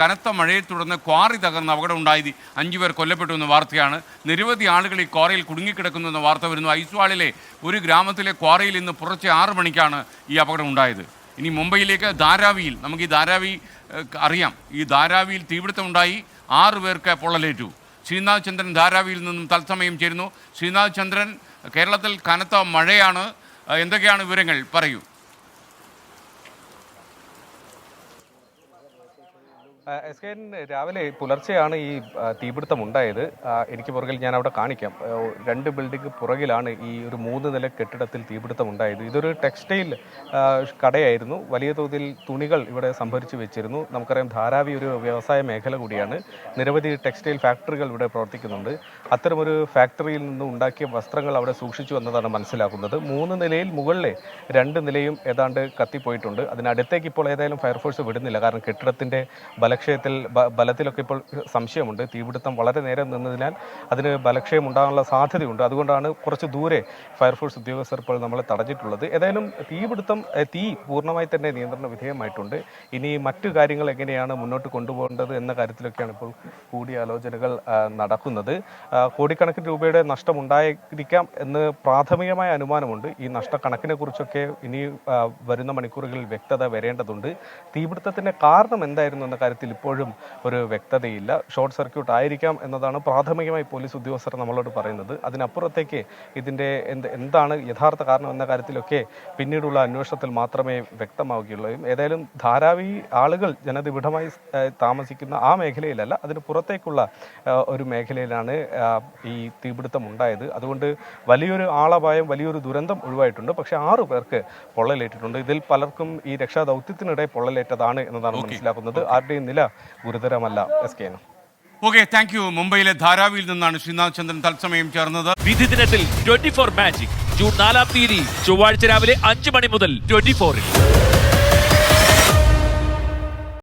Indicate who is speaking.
Speaker 1: കനത്ത മഴയെ തുടർന്ന് ക്വാറി തകർന്ന് അപകടം ഉണ്ടായത് അഞ്ചുപേർ കൊല്ലപ്പെട്ടു എന്ന വാർത്തയാണ്. നിരവധി ആളുകൾ ഈ ക്വാറിയിൽ കുടുങ്ങിക്കിടക്കുന്നു എന്ന വാർത്ത വരുന്നു. ഐസ്വാളിലെ ഒരു ഗ്രാമത്തിലെ ക്വാറിയിൽ ഇന്ന് പുറച്ചെ ആറ് മണിക്കാണ് ഈ അപകടം ഉണ്ടായത്. ഇനി മുംബൈയിലേക്ക് ധാരാവിയിൽ നമുക്ക് ഈ ധാരാവി അറിയാം. ഈ ധാരാവിയിൽ തീപിടുത്തമുണ്ടായി ആറ് പേർക്ക് പൊള്ളലേറ്റു. ശ്രീനാഥ് ചന്ദ്രൻ ധാരാവിയിൽ നിന്നും തത്സമയം ചേരുന്നു. ശ്രീനാഥ് ചന്ദ്രൻ കേരളത്തിൽ കനത്ത മഴയാണ്. എന്തൊക്കെയാണ് വിവരങ്ങൾ? പറയൂ.
Speaker 2: എസ് കെ രാവിലെ പുലർച്ചെയാണ് ഈ തീപിടുത്തം ഉണ്ടായത് എനിക്ക് പുറകിൽ ഞാൻ അവിടെ കാണിക്കാം. രണ്ട് ബിൽഡിംഗ് പുറകിലാണ് ഈ ഒരു മൂന്ന് നില കെട്ടിടത്തിൽ തീപിടുത്തം ഉണ്ടായത് ഇതൊരു ടെക്സ്റ്റൈൽ കടയായിരുന്നു. വലിയ തോതിൽ തുണികൾ ഇവിടെ സംഭരിച്ചു വെച്ചിരുന്നു. നമുക്കറിയാം ധാരാവി ഒരു വ്യവസായ മേഖല കൂടിയാണ്. നിരവധി ടെക്സ്റ്റൈൽ ഫാക്ടറികൾ ഇവിടെ പ്രവർത്തിക്കുന്നുണ്ട്. അത്തരമൊരു ഫാക്ടറിയിൽ നിന്ന് ഉണ്ടാക്കിയ വസ്ത്രങ്ങൾ അവിടെ സൂക്ഷിച്ചു എന്നതാണ് മനസ്സിലാക്കുന്നത്. മൂന്ന് നിലയിൽ മുകളിലെ രണ്ട് നിലയും ഏതാണ്ട് കത്തിപ്പോയിട്ടുണ്ട്. അതിനടുത്തേക്ക് ഇപ്പോൾ ഏതായാലും ഫയർഫോഴ്സ് വിടുന്നില്ല. കാരണം കെട്ടിടത്തിന്റെ ബലക്ഷയത്തിൽ ബലത്തിലൊക്കെ ഇപ്പോൾ സംശയമുണ്ട്. തീപിടുത്തം വളരെ നേരം നിന്നതിനാൽ അതിന് ബലക്ഷയം ഉണ്ടാകാനുള്ള സാധ്യതയുണ്ട്. അതുകൊണ്ടാണ് കുറച്ച് ദൂരെ ഫയർഫോഴ്സ് ഉദ്യോഗസ്ഥർ ഇപ്പോൾ നമ്മളെ തടഞ്ഞിട്ടുള്ളത്. ഏതായാലും തീപിടുത്തം തീ പൂർണമായി തന്നെ നിയന്ത്രണ വിധേയമായിട്ടുണ്ട്. ഇനി മറ്റു കാര്യങ്ങൾ എങ്ങനെയാണ് മുന്നോട്ട് കൊണ്ടുപോകേണ്ടത് എന്ന കാര്യത്തിലൊക്കെയാണ് ഇപ്പോൾ കൂടിയാലോചനകൾ നടക്കുന്നത്. കോടിക്കണക്കിന് രൂപയുടെ നഷ്ടം ഉണ്ടായിരിക്കാം എന്ന് പ്രാഥമികമായ അനുമാനമുണ്ട്. ഈ നഷ്ടക്കണക്കിനെ കുറിച്ചൊക്കെ ഇനി വരുന്ന മണിക്കൂറുകളിൽ വ്യക്തത വരേണ്ടതുണ്ട്. തീപിടുത്തത്തിന്റെ കാരണം എന്തായിരുന്നു എന്ന കാര്യത്തിൽ ഇപ്പോഴും ഒരു വ്യക്തതയില്ല. ഷോർട്ട് സർക്യൂട്ട് ആയിരിക്കാം എന്നതാണ് പ്രാഥമികമായി പോലീസ് ഉദ്യോഗസ്ഥർ നമ്മളോട് പറയുന്നത്. അതിനപ്പുറത്തേക്ക് ഇതിന്റെ എന്ത് എന്താണ് യഥാർത്ഥ കാരണം എന്ന കാര്യത്തിലൊക്കെ പിന്നീടുള്ള അന്വേഷണത്തിൽ മാത്രമേ വ്യക്തമാവുകയുള്ളൂ. ഏതായാലും ധാരാവി ആളുകൾ ജനനിബിഡമായി താമസിക്കുന്ന ആ മേഖലയിലല്ല അതിന് പുറത്തേക്കുള്ള ഒരു മേഖലയിലാണ് ഈ തീപിടുത്തം ഉണ്ടായത്. അതുകൊണ്ട് വലിയൊരു ആളപായം വലിയൊരു ദുരന്തം ഒഴിവായിട്ടുണ്ട്. പക്ഷെ ആറു പേർക്ക് പൊള്ളലേറ്റിട്ടുണ്ട്. ഇതിൽ പലർക്കും ഈ രക്ഷാദൗത്യത്തിനിടെ പൊള്ളലേറ്റതാണ് എന്നതാണ് മനസ്സിലാക്കുന്നത്. ആരുടെയും നില ഗുരുതരമല്ല. S K
Speaker 1: okay thank you മുംബൈയിലെ ധാരാവിയിൽ നിന്നാണ് ശ്രീനാഥ് ചന്ദ്രൻ തത്സമയം ചേർന്നത്.
Speaker 3: വിധി ദിനത്തിൽ ട്വന്റി ഫോർ മാജിക് ജൂൺ നാലാം തീയതി ചൊവ്വാഴ്ച രാവിലെ അഞ്ച് മണി മുതൽ ട്വന്റി ഫോറിൽ